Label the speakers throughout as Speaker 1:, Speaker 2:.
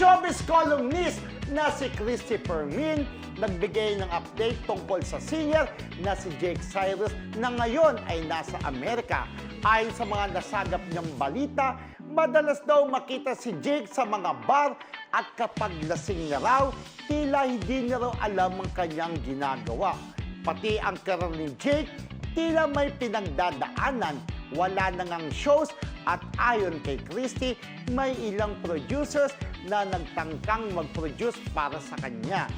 Speaker 1: showbiz columnist na si Christy Fermin nagbigay ng update tungkol sa singer na si Jake Cyrus na ngayon ay nasa Amerika. Ayon sa mga nasagap niyang balita, madalas daw makita si Jake sa mga bar at kapag lasing na raw, tila hindi niya raw alam ang kanyang ginagawa. Pati ang karir ni Jake, tila may pinagdadaanan, wala na ngang shows at ayon kay Christy, may ilang producers na nagtangkang mag-produce para sa kanya.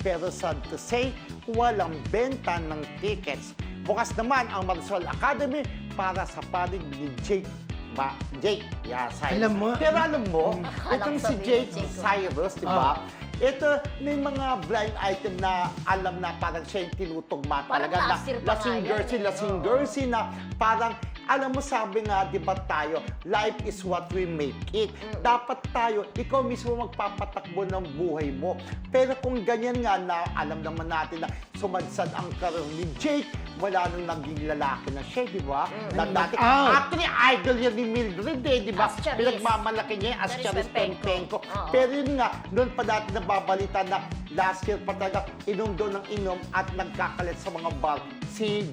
Speaker 1: Pero sad to say, walang benta ng tickets. Bukas naman ang Marisol Academy para sa panig ni Jake ba Jake yeah, Cyrus.
Speaker 2: Alam mo-
Speaker 1: Pero alam mo,
Speaker 3: Akala
Speaker 1: itong si Jake. Cyrus, di ba? Ito, may mga blind item na alam na parang siya yung tinutugma
Speaker 3: Parang
Speaker 1: talaga. na
Speaker 3: last year pa
Speaker 1: lasing
Speaker 3: yan
Speaker 1: jersey,
Speaker 3: eh.
Speaker 1: lasing jersey na parang, alam mo sabi nga, di ba tayo, life is what we make it. Dapat tayo, ikaw mismo magpapatakbo ng buhay mo. Pero kung ganyan nga na, alam naman natin na sumadsad ang karir ni Jake, wala nang naging lalaki na siya, di ba? Na dati,
Speaker 2: Out.
Speaker 1: actually, idol yan ni Mildred eh, di ba? Pinagmamalaki niya as
Speaker 3: Charis
Speaker 1: Charis
Speaker 3: Pempenko.
Speaker 1: Pempenko.
Speaker 3: Oo.
Speaker 1: Pero yun nga, noon pa dati nababalita na last year pa talaga inom daw ng inom at nagkakalat sa mga bar si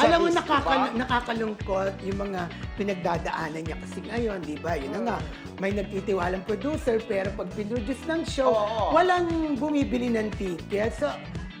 Speaker 2: Alam mo, nakaka-
Speaker 1: diba?
Speaker 2: nakakalungkot yung mga pinagdadaanan niya kasi ngayon, di ba? Yun na nga, may nagtitiwalang producer pero pag pinroduce ng show,
Speaker 1: Oo.
Speaker 2: walang bumibili ng ticket. So,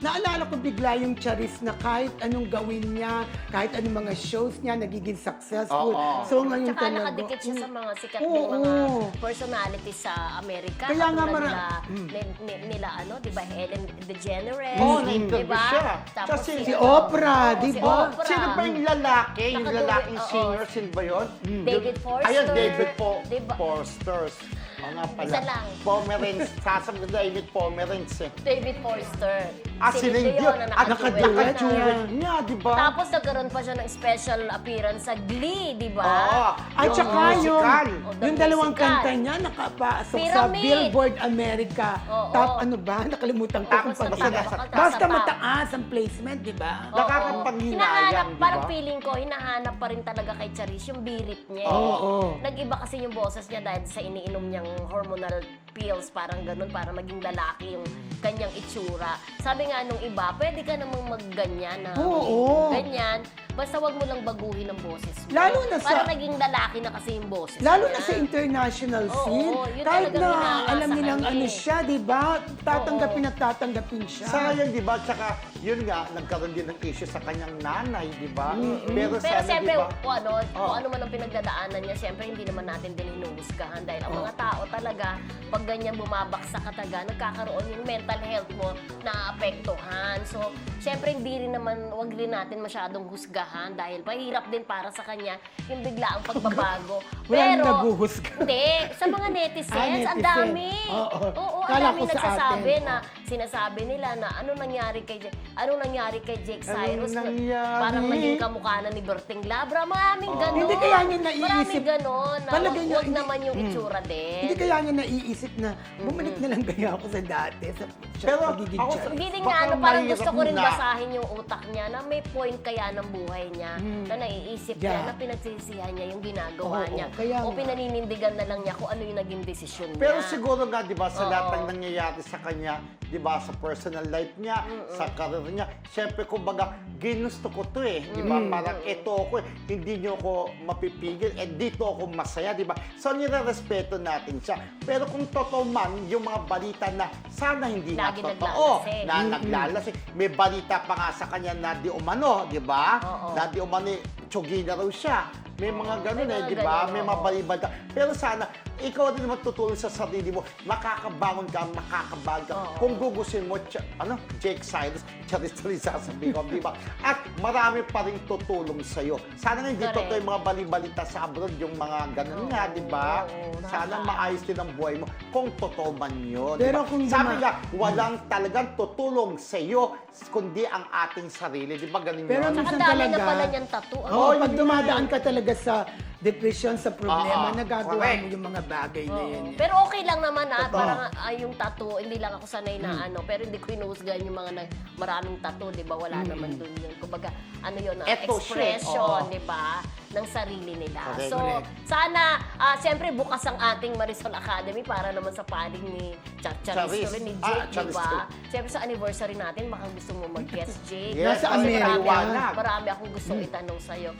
Speaker 2: naalala ko bigla yung Charis na kahit anong gawin niya, kahit anong mga shows niya, nagiging successful.
Speaker 1: Oo.
Speaker 2: So, ngayon
Speaker 3: Tsaka
Speaker 2: talaga-
Speaker 3: nakadikit siya sa mga sikat
Speaker 2: Oo,
Speaker 3: ding mga
Speaker 2: oo.
Speaker 3: personalities sa Amerika.
Speaker 2: Kaya nga
Speaker 3: Katulad
Speaker 2: mara-
Speaker 3: nila,
Speaker 2: Mm.
Speaker 3: ni- ni- nila, ano, di ba, Helen DeGeneres.
Speaker 1: Oo,
Speaker 3: di
Speaker 1: na-interview
Speaker 3: ba?
Speaker 1: siya.
Speaker 3: Tapos
Speaker 1: Kasi
Speaker 2: si
Speaker 3: ano,
Speaker 2: Oprah,
Speaker 3: oo,
Speaker 2: di
Speaker 3: si
Speaker 2: ba?
Speaker 3: Oprah.
Speaker 1: Sino ba yung lalaki? Yung lalaking
Speaker 3: oo.
Speaker 1: singer, sino ba yun?
Speaker 3: David
Speaker 1: Yung-
Speaker 3: Forster.
Speaker 1: Ayun, David po
Speaker 3: Diba?
Speaker 1: Forsters. Mga pala.
Speaker 3: Isa lang.
Speaker 1: Pomerance. Sasabi na David Pomerance eh.
Speaker 3: David Forster.
Speaker 1: Ah, si
Speaker 3: Celine Dion na
Speaker 1: At
Speaker 3: nakaduet
Speaker 1: nakaduet
Speaker 3: na.
Speaker 1: niya, di ba?
Speaker 3: Tapos nagkaroon pa siya ng special appearance sa Glee, di ba?
Speaker 1: Oo.
Speaker 2: At
Speaker 1: Yung
Speaker 2: saka yung,
Speaker 1: musical.
Speaker 3: The
Speaker 2: yung dalawang
Speaker 3: musical.
Speaker 2: kanta niya nakapasok sa
Speaker 3: Pyramid.
Speaker 2: Billboard America.
Speaker 3: Oo.
Speaker 2: Top ano ba? Nakalimutan ko
Speaker 3: Tapos
Speaker 2: kung
Speaker 3: sa
Speaker 2: Basta
Speaker 3: sa top.
Speaker 2: mataas ang placement, di ba?
Speaker 3: Oo.
Speaker 1: Nakakapanghinayang,
Speaker 3: Hinahanap,
Speaker 1: di ba?
Speaker 3: parang feeling ko, hinahanap pa rin talaga kay Charis yung birit niya. eh.
Speaker 2: Oo.
Speaker 3: Nag-iba kasi yung boses niya dahil sa iniinom niyang hormonal pills, parang ganun, para maging lalaki yung kanyang itsura. Sabi nga nung iba, pwede ka namang magganyan na
Speaker 2: Oo.
Speaker 3: ganyan. Basta wag mo lang baguhin ang boses mo.
Speaker 2: Lalo na sa-
Speaker 3: Para naging lalaki na kasi yung boses
Speaker 2: Lalo
Speaker 3: niya.
Speaker 2: na sa international
Speaker 3: Oo,
Speaker 2: scene.
Speaker 3: yun
Speaker 2: kahit na alam nilang ano
Speaker 3: eh.
Speaker 2: siya, di ba? Tatanggapin at tatanggapin siya.
Speaker 1: Sayang, di ba? Tsaka, yun nga, nagkaroon din ng issue sa kanyang nanay, di ba? Pero,
Speaker 3: Pero
Speaker 1: sana,
Speaker 3: siyempre,
Speaker 1: di ba?
Speaker 3: kung ano,
Speaker 1: Oh.
Speaker 3: kung ano man ang pinagdadaanan niya, siyempre hindi naman natin din hinuhusgahan dahil ang mga tao talaga, pag ganyan bumabaksak ka talaga, nagkakaroon yung mental health mo na apektuhan. So, siyempre hindi rin naman, wag rin natin masyadong husgahan dahil mahirap din para sa kanya yung bigla ang pagbabago.
Speaker 2: Walang
Speaker 3: Pero,
Speaker 2: naguhusga.
Speaker 3: hindi, sa mga netizens,
Speaker 2: Ah,
Speaker 3: ang dami.
Speaker 2: Oo.
Speaker 3: Oo, ang
Speaker 2: Kala
Speaker 3: dami
Speaker 2: ko sa
Speaker 3: nagsasabi
Speaker 2: atin.
Speaker 3: na sinasabi nila na ano nangyari kay Ja- ano nangyari kay Jake
Speaker 1: Anong
Speaker 3: Cyrus na
Speaker 1: nangyari?
Speaker 3: parang naging kamukha na ni Berting Labra maraming ganon
Speaker 2: Hindi kaya niya naiisip-
Speaker 3: maraming ganon na
Speaker 2: Talaga
Speaker 3: wag,
Speaker 2: niya-
Speaker 3: wag
Speaker 2: hindi-
Speaker 3: naman yung itsura din
Speaker 2: Hindi kaya niya naiisip na bumalik na lang kaya ako sa dati, sa, sa
Speaker 1: Pero
Speaker 2: pagiging
Speaker 1: ako
Speaker 2: Charis.
Speaker 3: hindi din
Speaker 1: Baka
Speaker 3: nga, ano, parang gusto ko rin
Speaker 1: na-
Speaker 3: basahin yung utak niya na may point kaya ng buhay niya na naiisip niya
Speaker 2: Yeah.
Speaker 3: na pinagsisihan niya yung ginagawa
Speaker 2: Oo,
Speaker 3: niya
Speaker 2: kaya
Speaker 3: o pinaninindigan na lang niya kung ano yung naging desisyon niya.
Speaker 1: Pero siguro nga, di ba, sa
Speaker 3: Oo.
Speaker 1: lahat ng nangyayari sa kanya, di ba, sa personal life niya, sa career niya, syempre, kumbaga, ginusto ko to eh, di ba? Parang ito ako eh, hindi niyo ako mapipigil, eh dito ako masaya, di ba? So, nire-respeto natin siya. Pero kung totoo man, yung mga balita na sana hindi na
Speaker 3: Lagi
Speaker 1: totoo,
Speaker 3: naglalasing.
Speaker 1: na naglalasing, may balita pa nga sa kanya na di umano, di ba?
Speaker 3: Oo.
Speaker 1: Di umano, eh, tsugi na raw siya. May mga ganun
Speaker 3: may
Speaker 1: eh,
Speaker 3: mga
Speaker 1: di ba?
Speaker 3: ganun,
Speaker 1: May
Speaker 3: oo.
Speaker 1: mga balibalita. Pero sana, ikaw din magtutulong sa sarili mo, makakabangon ka, makakabangon ka.
Speaker 3: Oo.
Speaker 1: Kung gugusin mo, Ch- ano, Jake Cyrus, Charis rin sasabihin ko, di ba? At marami pa rin tutulong sa'yo. Sana nga hindi
Speaker 3: Correct.
Speaker 1: totoo yung mga balibalita sa abroad, yung mga ganun nga, di ba?
Speaker 3: Oo,
Speaker 1: Sana
Speaker 3: nakaka-
Speaker 1: maayos din ang buhay mo kung totoo man yun. di
Speaker 2: Pero
Speaker 1: ba?
Speaker 2: kung
Speaker 1: Sabi
Speaker 2: duma-
Speaker 1: nga, walang talagang tutulong sa'yo, kundi ang ating sarili. Di ba ganun
Speaker 2: Pero
Speaker 1: yun?
Speaker 3: Saka
Speaker 2: minsan
Speaker 3: dami na
Speaker 2: talaga-
Speaker 3: pala niyang tattoo. ah.
Speaker 2: Oo,
Speaker 1: Oh,
Speaker 2: pag dumadaan ka talaga sa depression, sa problema,
Speaker 1: Oo,
Speaker 2: nagagawa
Speaker 1: correct.
Speaker 2: mo yung mga bagay na
Speaker 3: Oo.
Speaker 2: yun. eh.
Speaker 3: Pero okay lang naman ah,
Speaker 1: Totoo.
Speaker 3: parang ah, yung tattoo, hindi lang ako sanay na ano, pero hindi ko hinuhusgahan yung mga nag, maraming tattoo, di ba? Wala naman dun yun. Kumbaga, ano yun, ah, expression,
Speaker 1: oo.
Speaker 3: di ba? ng sarili nila.
Speaker 1: Correct.
Speaker 3: So,
Speaker 2: Correct.
Speaker 3: sana, ah, siyempre bukas ang ating Marisol Academy para naman sa paling ni Char Charis
Speaker 1: Charis.
Speaker 3: ni
Speaker 1: Ah,
Speaker 3: Jake, di
Speaker 1: Charis
Speaker 3: ba? Siyempre sa anniversary natin, baka gusto mo mag-guest, Jake.
Speaker 1: Yes,
Speaker 2: Nasa
Speaker 3: Kasi marami,
Speaker 1: Liwanag.
Speaker 3: marami akong gustong itanong sa'yo.